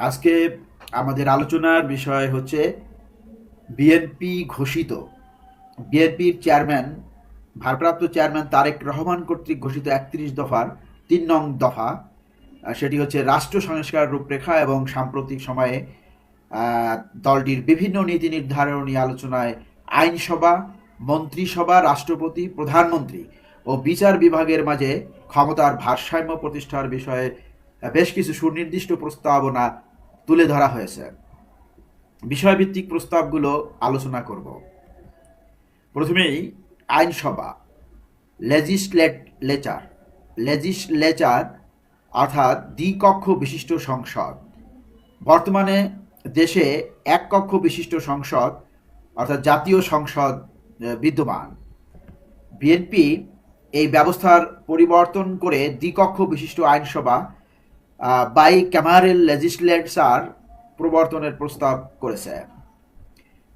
আজকে আমাদের আলোচনার বিষয় হচ্ছে বিএনপি ঘোষিত। বিএনপির চেয়ারম্যান, ভারপ্রাপ্ত চেয়ারম্যান তারেক রহমান কর্তৃক ঘোষিত একত্রিশ দফার তিন নং দফা সেটি হচ্ছে রাষ্ট্র সংস্কার রূপরেখা এবং সাম্প্রতিক সময়ে দলটির বিভিন্ন নীতি নির্ধারণী আলোচনায় আইনসভা, মন্ত্রিসভা, রাষ্ট্রপতি, প্রধানমন্ত্রী ও বিচার বিভাগের মাঝে ক্ষমতার ভারসাম্য প্রতিষ্ঠার বিষয়ে বেশ কিছু সুনির্দিষ্ট প্রস্তাবনা তুলে ধরা হয়েছে। বিষয়ভিত্তিক প্রস্তাবগুলো আলোচনা করব। প্রথমেই আইনসভা লেজিসলেচার লেজিসলেচার অর্থাৎ দ্বিকক্ষ বিশিষ্ট সংসদ। বর্তমানে দেশে এক কক্ষ বিশিষ্ট সংসদ অর্থাৎ জাতীয় সংসদ বিদ্যমান। বিএনপি এই ব্যবস্থার পরিবর্তন করে দ্বিকক্ষ বিশিষ্ট আইনসভা বাই ক্যামারেল লেজিসলেচার প্রবর্তনের প্রস্তাব করেছে।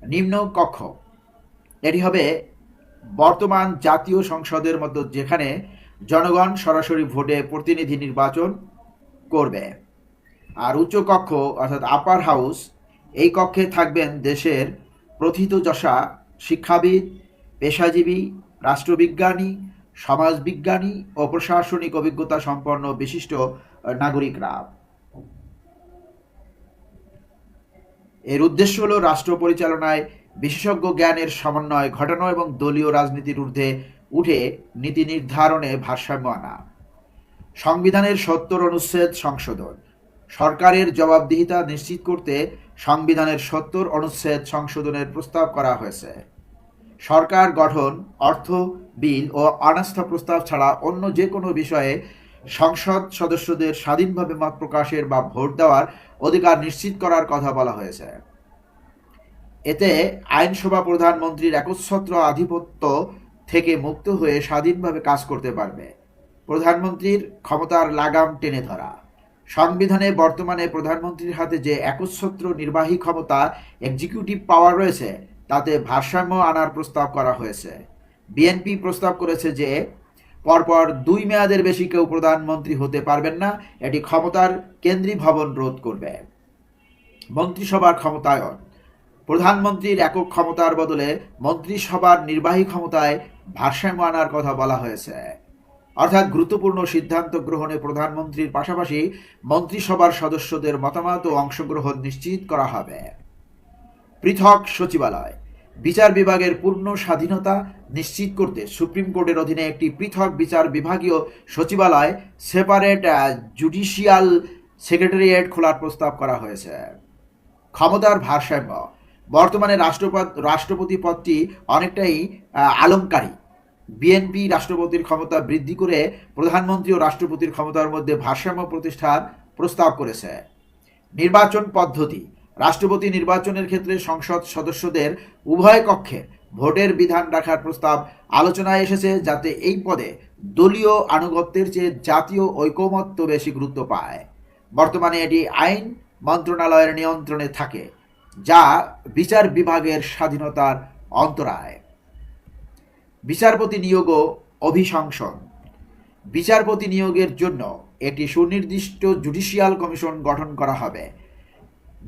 নিম্ন কক্ষ। এটি হবে বর্তমান জাতীয় সংসদের মতো যেখানে জনগণ সরাসরি ভোটে প্রতিনিধি নির্বাচন করবে। আর উচ্চ কক্ষ, অর্থাৎ আপার হাউস এই কক্ষে থাকবেন দেশের প্রথিতযশা শিক্ষাবিদ, পেশাজীবী, রাষ্ট্রবিজ্ঞানী সমাজবিজ্ঞানী ও প্রশাসনিক অভিজ্ঞতা সম্পন্ন বিশিষ্ট নাগরিকরা। এর উদ্দেশ্য হল রাষ্ট্র পরিচালনায় বিশেষজ্ঞ জ্ঞানের সমন্বয় ঘটানো এবং দলীয় রাজনীতির ঊর্ধ্বে উঠে নীতি নির্ধারণে ভারসাম্য আনা। সংবিধানের সত্তর অনুচ্ছেদ সংশোধন। সরকারের জবাবদিহিতা নিশ্চিত করতে সংবিধানের সত্তর অনুচ্ছেদ সংশোধনের প্রস্তাব করা হয়েছে। সরকার, গঠন, অর্থ, বিল ও অনাস্থা প্রস্তাব ছাড়া অন্য যে কোনো বিষয়ে সংসদ সদস্যদের স্বাধীনভাবে মত প্রকাশের বা ভোট দেওয়ার অধিকার নিশ্চিত করার কথা বলা হয়েছে। এতে আইনসভা প্রধানমন্ত্রীর একচ্ছত্র আধিপত্য থেকে মুক্ত হয়ে স্বাধীনভাবে কাজ করতে পারবে। প্রধানমন্ত্রীর ক্ষমতার লাগাম টেনে ধরা। সংবিধানে বর্তমানে প্রধানমন্ত্রীর হাতে যে একচ্ছত্র নির্বাহী ক্ষমতা এক্সিকিউটিভ পাওয়ার রয়েছে তাতে ভারসাম্য আনার প্রস্তাব করা হয়েছে। বিএনপি প্রস্তাব করেছে যে, পরপর দুই মেয়াদের বেশি কেউ প্রধানমন্ত্রী হতে পারবেন না, এটি ক্ষমতার কেন্দ্রীয় ভবন রোধ করবে। মন্ত্রিসভার ক্ষমতায়ন। প্রধানমন্ত্রীর একক ক্ষমতার বদলে মন্ত্রিসভার নির্বাহী ক্ষমতায় ভারসাম্য আনার কথা বলা হয়েছে। অর্থাৎ গুরুত্বপূর্ণ সিদ্ধান্ত গ্রহণে প্রধানমন্ত্রীর পাশাপাশি মন্ত্রিসভার সদস্যদের মতামত ও অংশগ্রহণ নিশ্চিত করা হবে। পৃথক সচিবালয়। বিচার বিভাগের পূর্ণ স্বাধীনতা নিশ্চিত করতে সুপ্রিম কোর্টের অধীনে একটি পৃথক বিচার বিভাগীয় সচিবালয় সেপারেট জুডিশিয়াল সেক্রেটারিয়েট খোলার প্রস্তাব করা হয়েছে। ক্ষমতার ভারসাম্য। বর্তমানে রাষ্ট্রপদ রাষ্ট্রপতি পদটি অনেকটাই আহ, আলংকারী বিএনপি রাষ্ট্রপতির ক্ষমতা বৃদ্ধি করে প্রধানমন্ত্রী ও রাষ্ট্রপতির ক্ষমতার মধ্যে ভারসাম্য প্রতিষ্ঠার প্রস্তাব করেছে। নির্বাচন পদ্ধতি। রাষ্ট্রপতি নির্বাচনের ক্ষেত্রে সংসদ সদস্যদের উভয় কক্ষে ভোটের বিধান রাখার প্রস্তাব আলোচনায় এসেছে যাতে এই পদে দলীয় আনুগত্যের চেয়ে জাতীয় ঐকমত্য বেশি গুরুত্ব পায়। বর্তমানে এটি আইন মন্ত্রণালয়ের নিয়ন্ত্রণে থাকে, যা বিচার বিভাগের স্বাধীনতার অন্তরায়। বিচারপতি নিয়োগ ও অভিশংসন। বিচারপতি নিয়োগের জন্য একটি সুনির্দিষ্ট জুডিশিয়াল কমিশন গঠন করা হবে।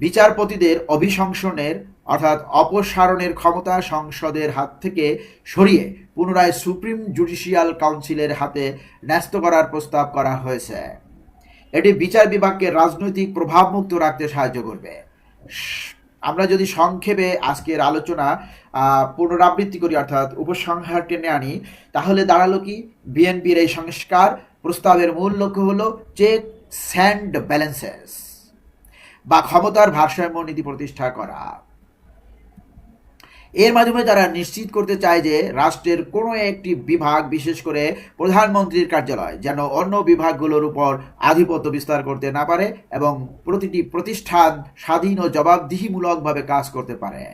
বিচারপতিদের অভিশংসনের, অর্থাৎ অপসারণের ক্ষমতা সংসদের হাত থেকে সরিয়ে পুনরায় সুপ্রিম জুডিশিয়াল কাউন্সিলের হাতে ন্যস্ত করার প্রস্তাব করা হয়েছে। এটি বিচার বিভাগকে রাজনৈতিক প্রভাবমুক্ত রাখতে সাহায্য করবে। আমরা যদি সংক্ষেপে আজকের আলোচনা পুনরাবৃত্তি করি, অর্থাৎ উপসংহার টেনে আনি, তাহলে দাঁড়াল কি? বিএনপির এই সংস্কার প্রস্তাবের মূল লক্ষ্য হলো চেক স্যান্ড ব্যালেন্সেস। বা ক্ষমতার ভারসাম্য নীতি প্রতিষ্ঠা করা। এর মাধ্যমে তারা নিশ্চিত করতে চায় যে রাষ্ট্রের কোনো একটি বিভাগ, বিশেষ করে প্রধানমন্ত্রীর কার্যালয়, যেন অন্য বিভাগগুলোর উপর আধিপত্য বিস্তার করতে না পারে এবং প্রতিটি প্রতিষ্ঠান স্বাধীন ও জবাবদিহিমূলকভাবে কাজ করতে পারে।